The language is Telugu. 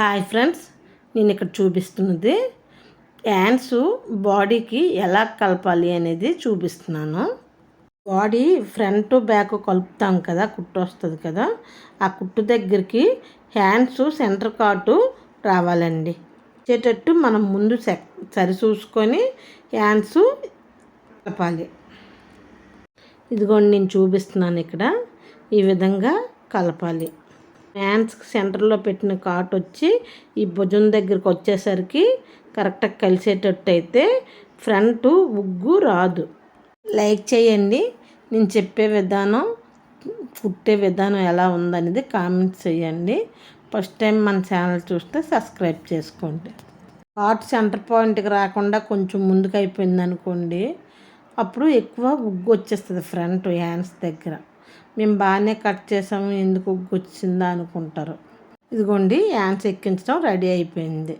హాయ్ ఫ్రెండ్స్ నేను ఇక్కడ చూపిస్తున్నది హ్యాండ్స్ బాడీకి ఎలా కలపాలి అనేది చూపిస్తున్నాను. బాడీ ఫ్రంట్ బ్యాక్ కలుపుతాం కదా కుట్టు వస్తుంది కదా ఆ కుట్టు దగ్గరికి హ్యాండ్స్ సెంటర్ కాటు రావాలండి. వచ్చేటట్టు మనం ముందు సరి చూసుకొని హ్యాండ్స్ కలపాలి. ఇదిగోండి నేను చూపిస్తున్నాను ఇక్కడ ఈ విధంగా కలపాలి. హ్యాండ్స్ సెంటర్లో పెట్టిన కాట్ వచ్చి ఈ భుజం దగ్గరికి వచ్చేసరికి కరెక్ట్గా కలిసేటట్టు అయితే ఫ్రంట్ ఉగ్గు రాదు. లైక్ చేయండి. నేను చెప్పే విధానం కుట్టే విధానం ఎలా ఉందనేది కామెంట్స్ చేయండి. ఫస్ట్ టైం మన ఛానల్ చూస్తే సబ్స్క్రైబ్ చేసుకోండి. కాట్ సెంటర్ పాయింట్కి రాకుండా కొంచెం ముందుకు అయిపోయింది అనుకోండి అప్పుడు ఎక్కువ ఉగ్గు వచ్చేస్తుంది ఫ్రంట్ హ్యాండ్స్ దగ్గర. మేము బాగానే కట్ చేసాము ఎందుకు గుచ్చిందా అనుకుంటారు. ఇదిగోండి యాన్స్ ఎక్కించడం రెడీ అయిపోయింది.